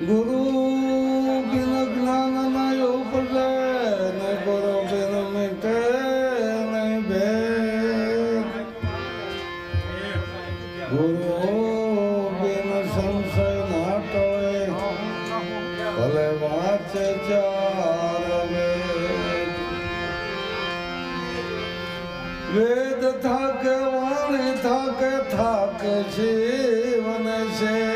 ગુરુ બિન જ્ઞાન નય ઉપજે ને ગુરુ બિન મિટે નહીં ભેદ. ગુરુ બિન સંશય ના ટળે ભલે વાંચે ચાર વેદ. થાકે, વાણી થાકે થાકે જીવન શેષ